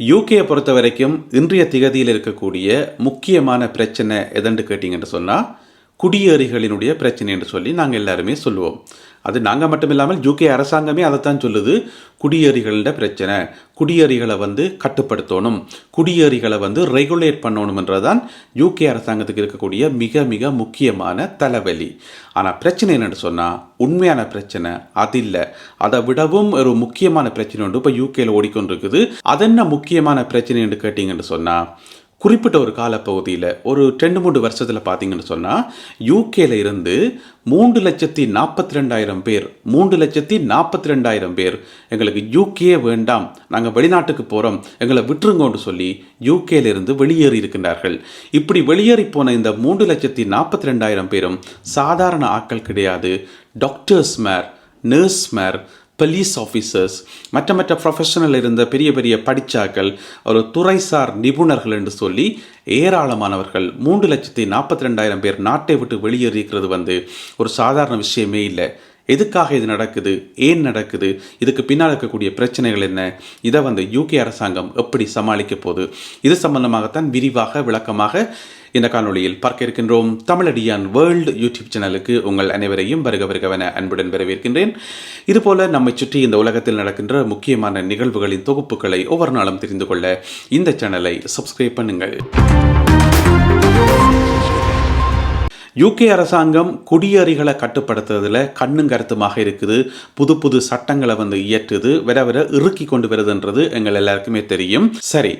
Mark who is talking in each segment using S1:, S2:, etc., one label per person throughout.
S1: யூகேயை பொறுத்த வரைக்கும் இன்றைய திகதியில் இருக்கக்கூடிய முக்கியமான பிரச்சனை எதென்று கேட்டிங்கன்னு சொன்னால் குடியேறிகளினுடைய பிரச்சனை என்று சொல்லி நாங்கள் எல்லாருமே சொல்லுவோம். அது நாங்கள் மட்டும் இல்லாமல் யூகே அரசாங்கமே அதைத்தான் சொல்லுது. குடியேறிகளோட பிரச்சனை. குடியேறிகளை வந்து கட்டுப்படுத்தணும். குடியேறிகளை வந்து ரெகுலேட் பண்ணணுன்றதான் யூகே அரசாங்கத்துக்கு இருக்கக்கூடிய மிக மிக முக்கியமான தலைவலி. ஆனால் பிரச்சனை என்னென்னு சொன்னால் உண்மையான பிரச்சனை அது இல்லை. அதை விடவும் ஒரு முக்கியமான பிரச்சனை உண்டு. இப்போ யூகேல ஓடிக்கொண்டிருக்குது. அது என்ன முக்கியமான பிரச்சனை என்று கேட்டிங்கன்னு சொன்னால் குறிப்பிட்ட ஒரு காலப்பகுதியில் ஒரு ரெண்டு மூன்று வருஷத்தில் பார்த்தீங்கன்னு சொன்னால் யூகேல இருந்து மூன்று லட்சத்தி நாற்பத்தி ரெண்டாயிரம் பேர் மூன்று லட்சத்தி நாற்பத்தி ரெண்டாயிரம் பேர் எங்களுக்கு யூகே வேண்டாம் நாங்கள் வெளிநாட்டுக்கு போகிறோம் எங்களை விட்டுருங்கோன்னு சொல்லி யூகேலிருந்து வெளியேறி இருக்கின்றார்கள். இப்படி வெளியேறி போன இந்த மூன்று லட்சத்தி நாற்பத்தி ரெண்டாயிரம் பேரும் சாதாரண ஆட்கள் கிடையாது. டாக்டர்ஸ் மேர் நர்ஸ் மேர் போலீஸ் ஆஃபீஸர்ஸ் மற்ற மற்ற ப்ரொஃபஷனல் இருந்த பெரிய பெரிய படிச்சாக்கள் ஒரு துறைசார் நிபுணர்கள் என்று சொல்லி ஏராளமானவர்கள் மூன்று லட்சத்தி நாற்பத்தி ரெண்டாயிரம் பேர் நாட்டை விட்டு வெளியேறியிருக்கிறது வந்து ஒரு சாதாரண விஷயமே இல்லை. எதுக்காக இது நடக்குது? ஏன் நடக்குது? இதுக்கு பின்னால் இருக்கக்கூடிய பிரச்சனைகள் என்ன? இதை வந்து யூகே அரசாங்கம் எப்படி சமாளிக்க போகுது? இது சம்பந்தமாகத்தான் விரிவாக விளக்கமாக இந்த காணொலியில் பார்க்க இருக்கின்றோம். தமிழடியான் வேர்ல்டு யூடியூப் சேனலுக்கு உங்கள் அனைவரையும் வருக வருகவென அன்புடன் வரவேற்கின்றேன். இதுபோல நம்மை சுற்றி இந்த உலகத்தில் நடக்கின்ற முக்கியமான நிகழ்வுகளின் தொகுப்புகளை ஒவ்வொரு நாளும் தெரிந்து கொள்ள இந்த சேனலை சப்ஸ்கிரைப் பண்ணுங்கள். யூகே அரசாங்கம் குடியேறிகளை கட்டுப்படுத்துறதுல கண்ணும் கருத்துமாக இருக்குது. புது புது சட்டங்களை வந்து இயற்றுது. வர வர இறுக்கி கொண்டு வருதுன்றது எங்கள் எல்லாருக்குமே தெரியும். சரி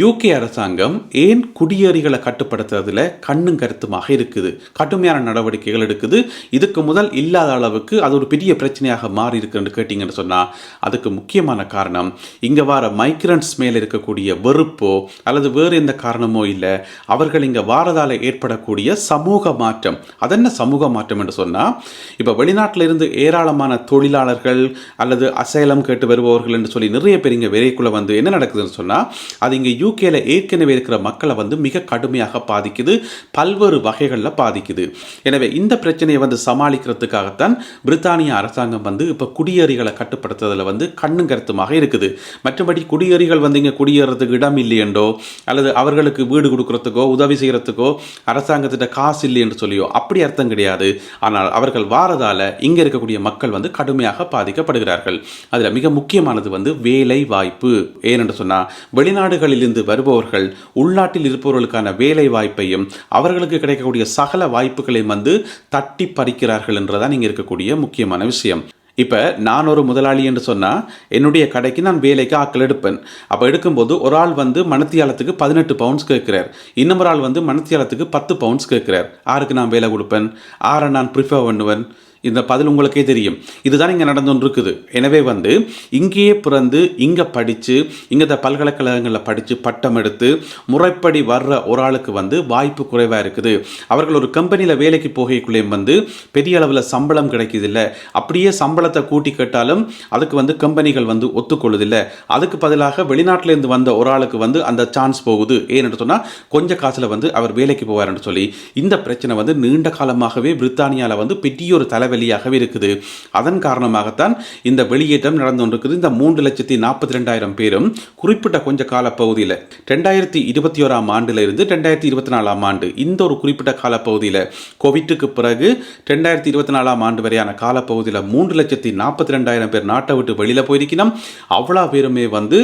S1: யூகே அரசாங்கம் ஏன் குடியேறிகளை கட்டுப்படுத்துறதுல கண்ணும் கருத்துமாக இருக்குது? கடுமையான நடவடிக்கைகள் எடுக்குது. இதுக்கு முதல் இல்லாத அளவுக்கு அது ஒரு பெரிய பிரச்சனையாக மாறி இருக்குன்னு கேட்டிங்கன்னு சொன்னால் அதுக்கு முக்கியமான காரணம் இங்கே வர மைக்ரண்ட்ஸ் மேலே இருக்கக்கூடிய வெறுப்போ அல்லது வேறு எந்த காரணமோ இல்லை அவர்கள் இங்கே வாரதால ஏற்படக்கூடிய சமூகமாக மாற்றம். அதென்ன சமூக மாற்றம் என்று சொன்னால் இப்போ வெளிநாட்டில் இருந்து ஏராளமான தொழிலாளர்கள் அல்லது அசைலம் கேட்டு வருபவர்கள் என்று சொல்லி நிறைய பேர் இங்கே விரைக்குள்ள வந்து என்ன நடக்குதுன்னு சொன்னால் அது இங்கே யூகேல ஏற்கனவே இருக்கிற மக்களை வந்து மிக கடுமையாக பாதிக்குது பல்வேறு வகைகளில் பாதிக்குது. எனவே இந்த பிரச்சனையை வந்து சமாளிக்கிறதுக்காகத்தான் பிரித்தானிய அரசாங்கம் வந்து இப்போ குடியேறிகளை கட்டுப்படுத்துறதுல வந்து கண்ணும் கருத்துமாக இருக்குது. மற்றபடி குடியேறிகள் வந்து இங்கே குடியேறதுக்கு இடம் இல்லையென்றோ அல்லது அவர்களுக்கு வீடு கொடுக்கறதுக்கோ உதவி செய்கிறதுக்கோ அரசாங்கத்திட்ட காசு இல்லை என்று சொல்லியோ அப்படி அர்த்தம் கிடையாது. ஆனால் அவர்கள் வாரதால இங்கே இருக்கக்கூடிய மக்கள் வந்து கடுமையாக பாதிக்கப்படுகிறார்கள். அதில் மிக முக்கியமானது வந்து வேலை வாய்ப்பு ஏனென்று சொன்னால் வெளிநாடுகளிலிருந்து வருபவர்கள் உள்நாட்டில் இருப்பவர்களுக்கான வேலை வாய்ப்பையும் அவர்களுக்கு கிடைக்கக்கூடிய சகல வாய்ப்புகளையும் வந்து தட்டி பறிக்கிறார்கள் என்றதான் இங்கே இருக்கக்கூடிய முக்கியமான விஷயம். இப்போ நான் ஒரு முதலாளி என்று சொன்னால் என்னுடைய கடைக்கு நான் வேலைக்கு ஆட்கள் எடுப்பேன். அப்போ எடுக்கும்போது ஒரு ஆள் வந்து மணத்தியாலத்துக்கு பதினெட்டு பவுண்ட்ஸ் கேட்குறார். இன்னொரு ஆள் வந்து மணத்தியாலத்துக்கு பத்து பவுண்ட்ஸ் கேட்குறார். ஆருக்கு நான் வேலை கொடுப்பேன். ஆரை நான் ப்ரிஃபர் பண்ணுவேன். இந்த பதில் உங்களுக்கே தெரியும். இதுதான் இங்கே நடந்துருக்குது இருக்குது எனவே வந்து இங்கேயே பிறந்து இங்கே படித்து இங்கே இந்த பல்கலைக்கழகங்களில் படித்து பட்டம் எடுத்து முறைப்படி வர்ற ஒரு ஆளுக்கு வந்து வாய்ப்பு குறைவாக இருக்குது. அவர்கள் ஒரு கம்பெனியில் வேலைக்கு போகக்குள்ளேயும் வந்து பெரிய அளவில் சம்பளம் கிடைக்குதில்ல. அப்படியே சம்பளத்தை கூட்டி கேட்டாலும் அதுக்கு வந்து கம்பெனிகள் வந்து ஒத்துக்கொள்ளுதில்லை. அதுக்கு பதிலாக வெளிநாட்டிலேருந்து வந்த ஒரு ஆளுக்கு வந்து அந்த சான்ஸ் போகுது. ஏன்னு சொன்னால் கொஞ்சம் காசில் வந்து அவர் வேலைக்கு போவார்னு சொல்லி இந்த பிரச்சனை வந்து நீண்ட காலமாகவே பிரித்தானியாவில் வந்து பெரிய ஒரு தலைவர் வெளியாகவே இருக்குது. அதன் காரணமாகத்தான் இந்த வெளியேற்றம் நடந்து கொண்டிருக்குது. இந்த மூன்று லட்சத்தி நாற்பத்தி ரெண்டாயிரம் பேரும் குறிப்பிட்ட கொஞ்ச கால பகுதியில் ரெண்டாயிரத்தி இருபத்தி ஓராம் ஆண்டுல இருந்து ரெண்டாயிரத்தி இருபத்தி நாலாம் ஆண்டு இந்த ஒரு குறிப்பிட்ட காலப்பகுதியில் கோவிட்டுக்கு பிறகு ரெண்டாயிரத்தி இருபத்தி நாலாம் ஆண்டு வரையான காலப்பகுதியில் மூன்று லட்சத்தி நாற்பத்தி ரெண்டாயிரம் பேர் நாட்டை விட்டு வெளியில் போயிருக்கணும் அவ்வளோ பேருமே வந்து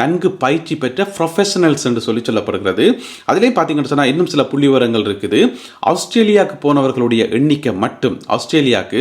S1: நன்கு பயிற்சி பெற்ற ப்ரொஃபஷனல்ஸ் என்று சொல்லி சொல்லப்படுகிறது. அதிலே பார்த்தீங்கன்னு சொன்னால் இன்னும் சில புள்ளி விவரங்கள் இருக்குது. ஆஸ்திரேலியாவுக்கு போனவர்களுடைய எண்ணிக்கை மட்டும் ஆஸ்திரேலியாவுக்கு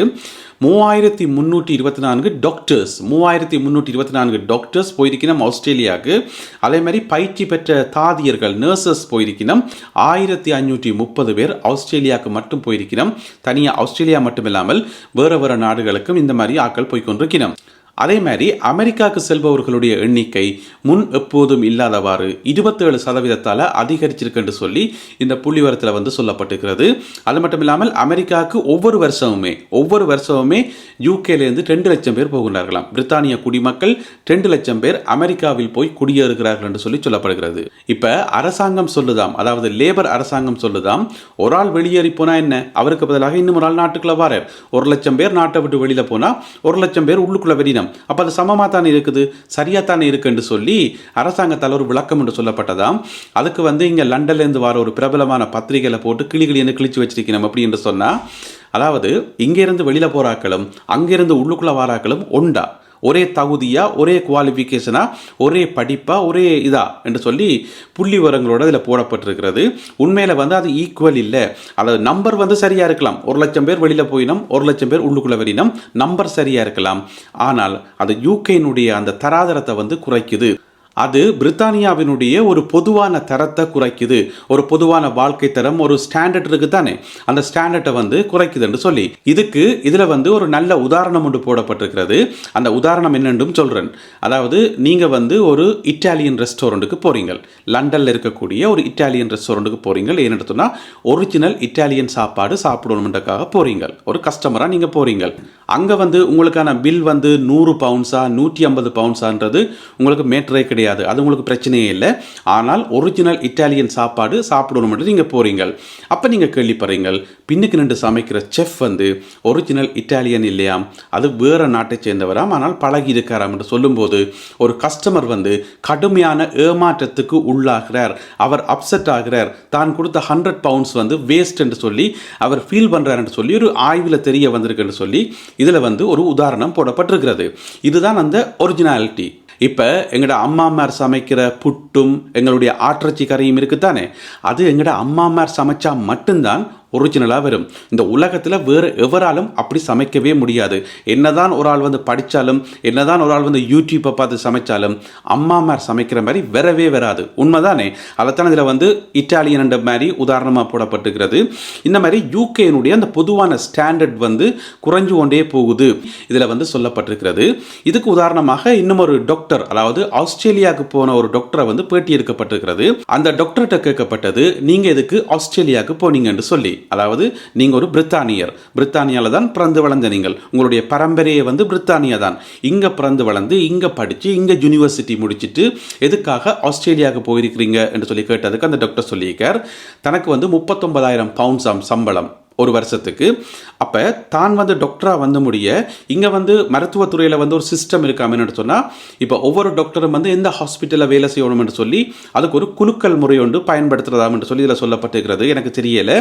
S1: மூவாயிரத்தி முந்நூற்றி இருபத்தி நான்கு டாக்டர்ஸ் மூவாயிரத்தி முந்நூற்றி இருபத்தி நான்கு டாக்டர்ஸ் போயிருக்கணும் ஆஸ்திரேலியாவுக்கு. அதே மாதிரி பயிற்சி பெற்ற தாதியர்கள் நர்சஸ் போயிருக்கணும் ஆயிரத்தி ஐநூற்றி முப்பது பேர் ஆஸ்திரேலியாவுக்கு மட்டும் போயிருக்கணும் தனியாக ஆஸ்திரேலியா மட்டும் இல்லாமல் வேறு வேறு நாடுகளுக்கும் இந்த மாதிரி ஆட்கள் போய்கொண்டிருக்கணும் அதே மாதிரி அமெரிக்காவுக்கு செல்பவர்களுடைய எண்ணிக்கை முன் எப்போதும் இல்லாதவாறு இருபத்தேழு சதவீதத்தால் அதிகரிச்சிருக்குன்னு சொல்லி இந்த புள்ளிவரத்தில் வந்து சொல்லப்பட்டிருக்கிறது. அது மட்டும் இல்லாமல் அமெரிக்காவுக்கு ஒவ்வொரு வருஷமுமே ஒவ்வொரு வருஷமுமே யூகேலேருந்து ரெண்டு லட்சம் பேர் போகிறார்களாம் பிரித்தானிய குடிமக்கள் ரெண்டு லட்சம் பேர் அமெரிக்காவில் போய் குடியேறுகிறார்கள் என்று சொல்லி சொல்லப்படுகிறது. இப்போ அரசாங்கம் சொல்லுதாம் அதாவது லேபர் அரசாங்கம் சொல்லுதாம் ஒரு ஆள் வெளியேறி போனால் என்ன? அவருக்கு பதிலாக இன்னும் ஒரு ஆள் நாட்டுக்குள்ளே வார ஒரு லட்சம் பேர் நாட்டை விட்டு வெளியில் போனால் ஒரு லட்சம் பேர் உள்ளுக்குள்ளே வெளியினம் அப்போ அது சமமாக தானே இருக்குது? சரியாக தானே இருக்குன்னு சொல்லி அரசாங்கத்தால் ஒரு விளக்கம் என்று சொல்லப்பட்டதாம். அதுக்கு வந்து இங்கே லண்டன்லேருந்து வர ஒரு பிரபலமான பத்திரிகையில் போட்டு கிளி கிளின்னு கிழிச்சு வச்சிருக்கணும் அப்படி என்று சொன்னால் அதாவது இங்கேருந்து வெளியில் போகிறாக்களும் அங்கேருந்து உள்ளுக்குள்ளே வாராக்களும் உண்டா? ஒரே தகுதியாக ஒரே குவாலிஃபிகேஷனாக ஒரே படிப்பாக ஒரே இதாக என்று சொல்லி புள்ளி விவரங்களோட இதில் போடப்பட்டிருக்கிறது. உண்மையில் வந்து அது ஈக்குவல் இல்லை. அதாவது நம்பர் வந்து சரியாக இருக்கலாம். ஒரு லட்சம் பேர் வெளியில் போயினோம் ஒரு லட்சம் பேர் உள்ளுக்குள்ளே வெளியினோம் நம்பர் சரியாக இருக்கலாம். ஆனால் அது யூகேனுடைய அந்த தராதரத்தை வந்து குறைக்குது. அது பிரித்தானியாவினுடைய ஒரு பொதுவான தரத்தை குறைக்குது. ஒரு பொதுவான வாழ்க்கை தரம் ஒரு ஸ்டாண்டர்ட் இருக்கு தானே? அந்த ஸ்டாண்டர்டை வந்து குறைக்குதுன்னு சொல்லி. இதுக்கு இதில் வந்து ஒரு நல்ல உதாரணம் ஒன்று போடப்பட்டிருக்கிறது. அந்த உதாரணம் என்னென்றும் சொல்கிறேன் அதாவது நீங்கள் வந்து ஒரு இட்டாலியன் ரெஸ்டாரண்ட்டுக்கு போகிறீங்க லண்டனில் இருக்கக்கூடிய ஒரு இட்டாலியன் ரெஸ்டாரண்ட்டுக்கு போகிறீங்க ஏன்னு ஒரிஜினல் இட்டாலியன் சாப்பாடு சாப்பிடணுன்றக்காக போகிறீங்க ஒரு கஸ்டமராக நீங்கள் போகிறீங்க அங்கே வந்து உங்களுக்கான பில் வந்து நூறு பவுன்ஸா நூற்றி ஐம்பது பவுன்ஸான்றது உங்களுக்கு மேட்டரே கிடையாது. அது உங்களுக்கு பிரச்சனையே இல்லை. ஆனால் ஒரிஜினல் இட்டாலியன் சாப்பாடு சாப்பிடணும்னு நீங்கள் போகிறீங்க அப்போ நீங்கள் கேள்விப்படுறீங்க பின்னுக்கு நின்று சமைக்கிற செஃப் வந்து ஒரிஜினல் இட்டாலியன் இல்லையாம் அது வேறு நாட்டை சேர்ந்தவராம் ஆனால் பழகி இருக்காராம் என்று சொல்லும்போது ஒரு கஸ்டமர் வந்து கடுமையான ஏமாற்றத்துக்கு உள்ளாகிறார். அவர் அப்செட் ஆகிறார். தான் கொடுத்த ஹண்ட்ரட் பவுண்ட்ஸ் வந்து வேஸ்ட் என்று சொல்லி அவர் ஃபீல் பண்ணுறார் என்று சொல்லி ஒரு ஆய்வில் தெரிய வந்திருக்குன்னு சொல்லி இதில் வந்து ஒரு உதாரணம் போடப்பட்டிருக்கிறது. இதுதான் அந்த ஒரிஜினாலிட்டி இப்போ எங்களோட அம்மாமார் சமைக்கிற புட்டும் எங்களுடைய ஆற்றச்சி கறியும் இருக்குதானே அது எங்களோட அம்மாமார் சமைச்சா மட்டும்தான் ஒரிஜினலாக வரும். இந்த உலகத்தில் வேறு எவராலும் அப்படி சமைக்கவே முடியாது. என்னதான் ஒரு ஆள் வந்து படித்தாலும் என்னதான் ஒரு ஆள் வந்து யூடியூப்பை பார்த்து சமைச்சாலும் அம்மாமார் சமைக்கிற மாதிரி வரவே வராது. உண்மைதானே? அதைத்தான் இதில் வந்து இட்டாலியன் என்ற மாதிரி உதாரணமாக போடப்பட்டுக்கிறது இந்த மாதிரி யூகேனுடைய அந்த பொதுவான ஸ்டாண்டர்ட் வந்து குறைஞ்சு கொண்டே போகுது. இதில் வந்து சொல்லப்பட்டிருக்கிறது. இதுக்கு உதாரணமாக இன்னும் ஒரு டாக்டர் அதாவது ஆஸ்திரேலியாவுக்கு போன ஒரு டாக்டரை வந்து பேட்டி எடுக்கப்பட்டிருக்கிறது. அந்த டாக்டர்கிட்ட கேட்கப்பட்டது நீங்கள் எதுக்கு ஆஸ்திரேலியாவுக்கு போனீங்கன்னு சொல்லி. அதாவது நீங்கள் ஒரு பிரித்தானியர். பிரித்தானியாவில் தான் பிறந்து வளர்ந்த நீங்கள். உங்களுடைய பரம்பரையை வந்து பிரித்தானியா தான் இங்கே பிறந்து வளர்ந்து இங்கே படித்து இங்கே யூனிவர்சிட்டி முடிச்சுட்டு எதுக்காக ஆஸ்திரேலியாவுக்கு போயிருக்கிறீங்க என்று சொல்லி கேட்டதுக்கு அந்த டாக்டர் சொல்லியிருக்கார். தனக்கு வந்து முப்பத்தொன்பதாயிரம் பவுண்ட்ஸாம் சம்பளம் ஒரு வருஷத்துக்கு. அப்போ தான் வந்து டாக்டராக வந்து முடிய இங்கே வந்து மருத்துவத்துறையில் வந்து ஒரு சிஸ்டம் இருக்காமன்னு சொன்னால் இப்போ ஒவ்வொரு டாக்டரும் வந்து எந்த ஹாஸ்பிட்டலில் வேலை செய்யணும்னு சொல்லி அதுக்கு ஒரு குலுக்கல் முறை ஒன்று பயன்படுத்துறதாம்னு சொல்லி இதில் சொல்லப்பட்டிருக்கிறது. எனக்கு தெரியலை.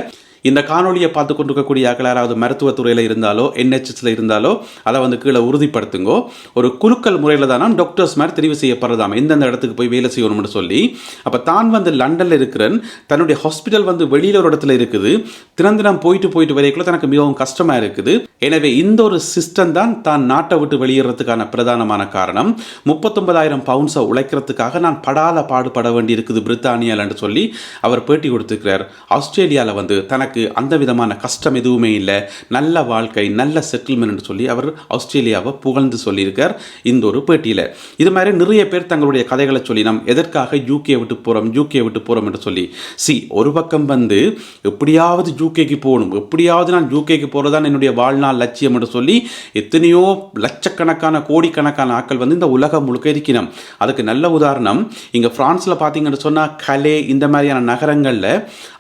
S1: இந்த காணொலியை பார்த்து கொண்டிருக்கக்கூடிய ஆக்கள் யாராவது மருத்துவத்துறையில் இருந்தாலோ என்ஹெச்எஸ்ல இருந்தாலோ அதை வந்து கீழே உறுதிப்படுத்துங்கோ. ஒரு குழுக்கள் முறையில் தானே டாக்டர்ஸ் மாதிரி தெரிவு செய்யப்படுறதாம். எந்தெந்த இடத்துக்கு போய் வேலை செய்யணும்னு சொல்லி. அப்போ தான் வந்து லண்டனில் இருக்கிறேன். தன்னுடைய ஹாஸ்பிட்டல் வந்து வெளியில் ஒரு இடத்துல இருக்குது. தினம் தினம் போயிட்டு போயிட்டு வரைக்குள்ள தனக்கு மிகவும் கஷ்டமாக இருக்குது. எனவே இந்த ஒரு சிஸ்டம் தான் தான் நாட்டை விட்டு வெளியேறதுக்கான பிரதானமான காரணம். முப்பத்தொன்பதாயிரம் பவுன்ஸை உழைக்கிறதுக்காக நான் படாத பாடுபட வேண்டி இருக்குது பிரித்தானியாலன்னு சொல்லி அவர் பேட்டி கொடுத்துருக்கிறார். ஆஸ்திரேலியாவில் வந்து தனக்கு அந்த விதமான கஷ்டம் எதுவுமே இல்லை. நல்ல வாழ்க்கை நல்ல செட்டில்மெண்ட் சொல்லி அவர் ஆஸ்திரேலியாவை புகழ்ந்து சொல்லியிருக்கார் இந்த ஒரு பேட்டியில். இது மாதிரி நிறைய பேர் தங்களுடைய கதைகளை சொல்லி நாம் எதற்காக யூகே விட்டு போகிறோம் யூகே விட்டு போகிறோம் என்று சொல்லி. சி ஒரு பக்கம் வந்து எப்படியாவது யூகேக்கு போகணும் எப்படியாவது நான் யூகேக்கு போகிறதான் என்னுடைய வாழ்நாள் லட்சியம் என்று சொல்லி எத்தனையோ லட்சக்கணக்கான கோடிக்கணக்கான ஆட்கள் வந்து இந்த உலகம் முழுக்க இருக்கணும் அதுக்கு நல்ல உதாரணம் இங்கே ஃப்ரான்ஸில் பார்த்தீங்கன்னு சொன்னால் கலே இந்த மாதிரியான நகரங்களில்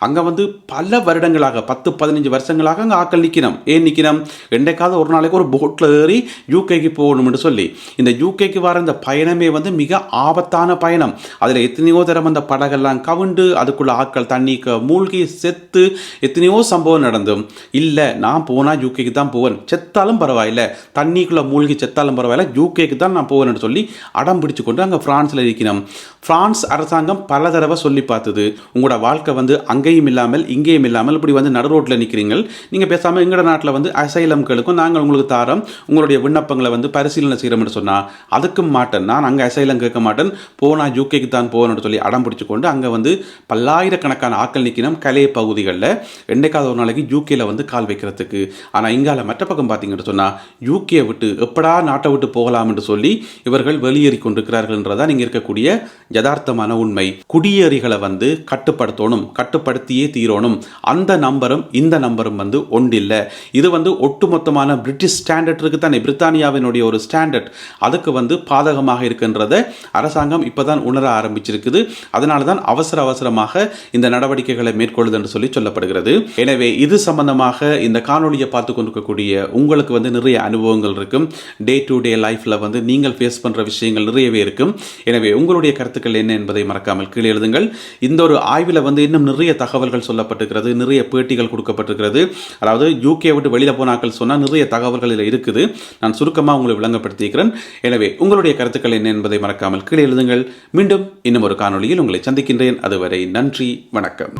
S1: அங்கே வந்து பல வருடங்கள் வருடங்களாக பத்து பதினஞ்சு வருஷங்களாக அங்கே ஆட்கள் நிற்கணும் ஏன் நிற்கணும் என்றைக்காவது ஒரு நாளைக்கு ஒரு போட்டில் ஏறி யூகேக்கு போகணும்னு சொல்லி. இந்த யூகேக்கு வர இந்த பயணமே வந்து மிக ஆபத்தான பயணம். அதில் எத்தனையோ தரம் அந்த படகெல்லாம் கவுண்டு அதுக்குள்ள ஆட்கள் தண்ணிக்கு மூழ்கி செத்து எத்தனையோ சம்பவம் நடந்தும். இல்லை நான் போனால் யூகேக்கு தான் போவேன். செத்தாலும் பரவாயில்ல. தண்ணிக்குள்ளே மூழ்கி செத்தாலும் பரவாயில்ல. யூகேக்கு தான் நான் போவேன்னு சொல்லி அடம் பிடிச்சு கொண்டு அங்கே ஃப்ரான்ஸில் இருக்கணும் ஃப்ரான்ஸ் அரசாங்கம் பல தடவை சொல்லி பார்த்தது உங்களோட வாழ்க்கை வந்து அங்கேயும் இல்லாமல் இங்கேயும் இல்லாமல் இப்படி வந்து நடு ரோட்டில் நிற்கிறீங்க நீங்கள் பேசாமல் எங்களோட நாட்டில் வந்து அசைலம்களுக்கும் நாங்கள் உங்களுக்கு தாரம். உங்களுடைய விண்ணப்பங்களை வந்து பரிசீலனை செய்கிறோம்னு சொன்னால் அதுக்கும் மாட்டேன். நான் அங்கே அசைலம் கேட்க மாட்டேன். போனால் யூகேக்கு தான் போகணும்னு சொல்லி அடம் பிடிச்சு கொண்டு அங்கே வந்து பல்லாயிரக்கணக்கான ஆட்கள் நிற்கணும் கலை பகுதிகளில். என்றைக்காவது ஒரு நாளைக்கு யூகேல வந்து கால் வைக்கிறதுக்கு. ஆனால் இங்கால மற்ற பக்கம் பார்த்தீங்கன்னு சொன்னால் யூகே விட்டு எப்படா நாட்டை விட்டு போகலாம் என்று சொல்லி இவர்கள் வெளியேறி கொண்டிருக்கிறார்கள்ன்றதான் இங்கே இருக்கக்கூடிய யதார்த்தமான உண்மை. குடியேறிகளை வந்து கட்டுப்படுத்தணும் கட்டுப்படுத்தியே தீரணும். அந்த நம்பரும் இந்த நம்பரும் வந்து ஒன்றில்லை. இது வந்து ஒட்டுமொத்தமான பிரிட்டிஷ் ஸ்டாண்டர்ட் தானே பிரித்தானியாவினுடைய ஒரு ஸ்டாண்டர்ட் அதுக்கு வந்து பாதகமாக இருக்கின்றத அரசாங்கம் இப்பதான் உணர ஆரம்பிச்சிருக்குது. அதனால தான் அவசர அவசரமாக இந்த நடவடிக்கைகளை மேற்கொள்ளுது என்று சொல்லி சொல்லப்படுகிறது. எனவே இது சம்பந்தமாக இந்த காணொளியை பார்த்து கொண்டிருக்கக்கூடிய உங்களுக்கு வந்து நிறைய அனுபவங்கள் இருக்கும். டே டு டே லைஃப்பில் வந்து நீங்கள் ஃபேஸ் பண்ணுற விஷயங்கள் நிறையவே இருக்கும். எனவே உங்களுடைய கருத்துக்கள் என்ன என்பதை மறக்காமல் கீழே எழுதுங்கள். இந்த ஒரு ஆய்வில் வந்து இன்னும் நிறைய தகவல்கள் சொல்லப்பட்டிருக்கிறது. நிறைய பேட்டிகள் கொடுக்கப்பட்டிருக்கிறது. அதாவது யூகே விட்டு வெளியில் போனாக்கள் சொன்னால் நிறைய தகவல்கள் இதில் இருக்குது. நான் சுருக்கமாக உங்களை விளங்கப்படுத்தியிருக்கிறேன் எனவே உங்களுடைய கருத்துக்கள் என்ன என்பதை மறக்காமல் கீழே எழுதுங்கள். மீண்டும் இன்னும் ஒரு காணொலியில் உங்களை சந்திக்கின்றேன். அதுவரை நன்றி வணக்கம்.